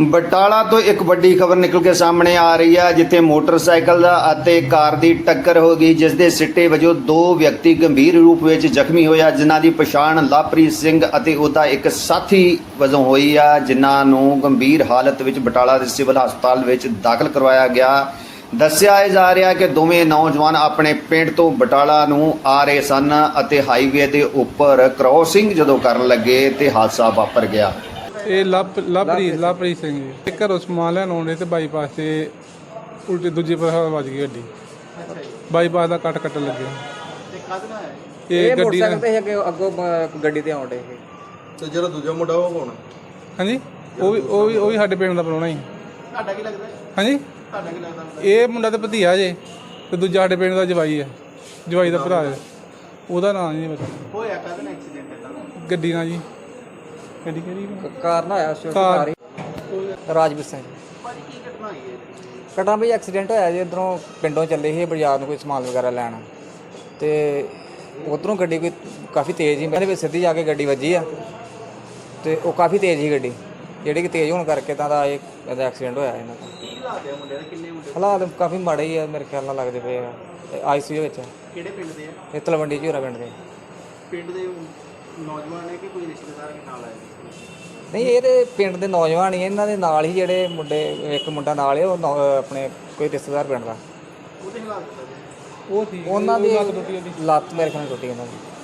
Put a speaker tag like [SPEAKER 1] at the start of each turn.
[SPEAKER 1] ਬਟਾਲਾ ਤੋਂ ਇੱਕ ਵੱਡੀ ਖਬਰ ਨਿਕਲ ਕੇ ਸਾਹਮਣੇ ਆ ਰਹੀ ਹੈ, ਜਿੱਥੇ ਮੋਟਰਸਾਈਕਲ ਦਾ ਅਤੇ ਕਾਰ ਦੀ ਟੱਕਰ ਹੋ ਗਈ ਜਿਸ ਦੇ ਸਿੱਟੇ ਵਜੋਂ ਦੋ ਵਿਅਕਤੀ ਗੰਭੀਰ ਰੂਪ ਵਿੱਚ ਜ਼ਖਮੀ ਹੋਇਆ ਜਿਨ੍ਹਾਂ ਦੀ ਪਛਾਣ ਲਵਪ੍ਰੀਤ ਸਿੰਘ ਅਤੇ ਉਹਦਾ ਇੱਕ ਸਾਥੀ ਵਜੋਂ ਹੋਈ ਆ, ਜਿਨ੍ਹਾਂ ਨੂੰ ਗੰਭੀਰ ਹਾਲਤ ਵਿੱਚ ਬਟਾਲਾ ਦੇ ਸਿਵਲ ਹਸਪਤਾਲ ਵਿੱਚ ਦਾਖਲ ਕਰਵਾਇਆ ਗਿਆ। ਦੱਸਿਆ ਜਾ ਰਿਹਾ ਕਿ ਦੋਵੇਂ ਨੌਜਵਾਨ ਆਪਣੇ ਪਿੰਡ ਤੋਂ ਬਟਾਲਾ ਨੂੰ ਆ ਰਹੇ ਸਨ ਅਤੇ ਹਾਈਵੇ ਦੇ ਉੱਪਰ ਕ੍ਰੋਸਿੰਗ ਜਦੋਂ ਕਰਨ ਲੱਗੇ ਤੇ ਹਾਦਸਾ ਵਾਪਰ ਗਿਆ।
[SPEAKER 2] ਇਹ ਲਵ ਲਵਪ੍ਰੀਤ ਲਵਪ੍ਰੀਤ ਸਿੰਘ ਜੀ। ਇਹ ਘਰੋਂ ਸਮਾਨ ਲੈਣ ਆਉਂਦੇ ਤੇ ਬਾਈਪਾਸ ਤੇ ਉਲਟੇ ਦੂਜੇ ਪਾਸੇ ਵੱਜ ਗਈ ਗੱਡੀ। ਬਾਈਪਾਸ ਦਾ ਕੱਟ ਕੱਟਣ ਲੱਗਿਆ। ਇਹ
[SPEAKER 3] ਇਹ
[SPEAKER 2] ਗੱਡੀ
[SPEAKER 3] ਮੋਟਰਸਾਈਕਲ
[SPEAKER 2] ਦਾ
[SPEAKER 3] ਤੇ ਅੱਗੇ ਅੱਗੋਂ ਗੱਡੀ ਤੇ ਆਉਂਦੇ ਇਹ।
[SPEAKER 4] ਤੇ ਜਿਹੜਾ ਦੂਜਾ ਮੁੰਡਾ ਉਹ ਕੌਣ
[SPEAKER 2] ਹਾਂਜੀ? ਉਹ ਵੀ ਉਹ ਵੀ ਉਹ ਵੀ ਸਾਡੇ ਪਿੰਡ ਦਾ ਪ੍ਰਾਹੁਣਾ ਹੀ।
[SPEAKER 4] ਤੁਹਾਡਾ ਕੀ ਲੱਗਦਾ?
[SPEAKER 2] ਹਾਂਜੀ?
[SPEAKER 4] ਤੁਹਾਡਾ ਕੀ ਲੱਗਦਾ
[SPEAKER 2] ਇਹ ਮੁੰਡਾ ਤੇ ਭਤੀਆ ਜੇ ਤੇ ਦੂਜਾ ਸਾਡੇ ਪਿੰਡ ਦਾ ਜਵਾਈ ਹੈ। ਜਵਾਈ ਦਾ ਭਰਾ ਹੈ। ਉਹਦਾ ਨਾਮ ਨਹੀਂ ਪਤਾ।
[SPEAKER 4] ਹੋਇਆ ਕਾਹਦੇ ਨਾਲ ਐਕਸੀਡੈਂਟ ਇਹਦਾ
[SPEAKER 2] ਗੱਡੀ ਨਾਲ ਜੀ। ਗੱਡੀ ਕਿਹੜੀ
[SPEAKER 3] ਕ- ਕਾਰ ਨਾ ਆਇਆ ਸਵਿਫਟ
[SPEAKER 2] ਕਾਰ।
[SPEAKER 3] ਕਾਰ ਹੀ। ਰਾਜਵੀਰ ਸਿੰਘ।
[SPEAKER 4] ਭਾਜੀ ਕੀ ਘਟਨਾ ਹੋਈ ਹੈ
[SPEAKER 3] ਕਟਾਂ ਵੀ ਐਕਸੀਡੈਂਟ ਹੋਇਆ ਜੀ ਇਧਰੋਂ ਪਿੰਡੋਂ ਚੱਲੇ ਸੀ ਬਾਜ਼ਾਰ ਨੂੰ ਕੋਈ ਸਮਾਨ ਵਗੈਰਾ ਲੈਣ। ਤੇ ਉਧਰੋਂ ਗੱਡੀ ਕੋਈ ਕਾਫੀ ਤੇਜ਼ ਸੀ ਮੇਰੇ ਵਿੱਚ ਸਿੱਧੀ ਜਾ ਕੇ ਗੱਡੀ ਵੱਜੀ ਆ। ਤੇ ਉਹ ਕਾਫੀ ਤੇਜ਼ ਸੀ ਗੱਡੀ। ਜਿਹੜੀ ਕਿ ਤੇਜ਼ ਹੋਣ ਕਰਕੇ ਤਾਂ ਦਾ ਇਹ ਇਹਦਾ ਐਕਸੀਡੈਂਟ ਹੋਇਆ ਇਹਨਾਂ ਦਾ।
[SPEAKER 4] ਕੀ ਹਾਲਾਤ ਹੈ ਮੁੰਡੇ ਦੇ? ਕਿੰਨੇ ਮੁੰਡੇ?
[SPEAKER 3] ਹਾਲਾਤ ਕਾਫੀ ਮਾੜੇ ਹੀ ਆ ਮੇਰੇ ਖਿਆਲ ਨਾਲ ਲੱਗਦੇ ਪਏ ਆ। ਆਈਸੀਯੂ ਵਿੱਚ।
[SPEAKER 4] ਕਿਹੜੇ ਪਿੰਡ ਦੇ ਆ?
[SPEAKER 3] ਇਹ ਤਲਵੰਡੀ ਝੂਰਾ ਪਿੰਡ ਦੇ।
[SPEAKER 4] ਪਿੰਡ ਦੇ ਨੌਜਵਾਨ ਨੇ ਕਿ ਕੋਈ ਰਿਸ਼ਤੇਦਾਰ ਦੇ ਨਾਲ ਆਏ?
[SPEAKER 3] ਨਹੀਂ ਇਹ ਤੇ ਪਿੰਡ ਦੇ ਨੌਜਵਾਨ ਹੀ ਆ, ਇਹਨਾਂ ਦੇ ਨਾਲ ਹੀ ਜਿਹੜੇ ਮੁੰਡੇ ਇੱਕ ਮੁੰਡਾ ਨਾਲ ਹੈ ਉਹ ਨੌ- ਆਪਣੇ ਕੋਈ ਰਿਸ਼ਤੇਦਾਰ ਪਿੰਡ ਦਾ।
[SPEAKER 4] ਉਹਦੇ ਹਾਲਾਤ ਦੱਸੋ
[SPEAKER 2] ਉਹ ਸੀ
[SPEAKER 3] ਉਹਨਾਂ ਦੀ
[SPEAKER 2] ਲੱਤ ਟੁੱਟੀ ਉਹਦੀ
[SPEAKER 3] ਲੱਤ ਮੇਰੇ ਖਿਆਲ ਨਾਲ ਟੁੱਟੀ ਉਹਨਾਂ ਦੀ।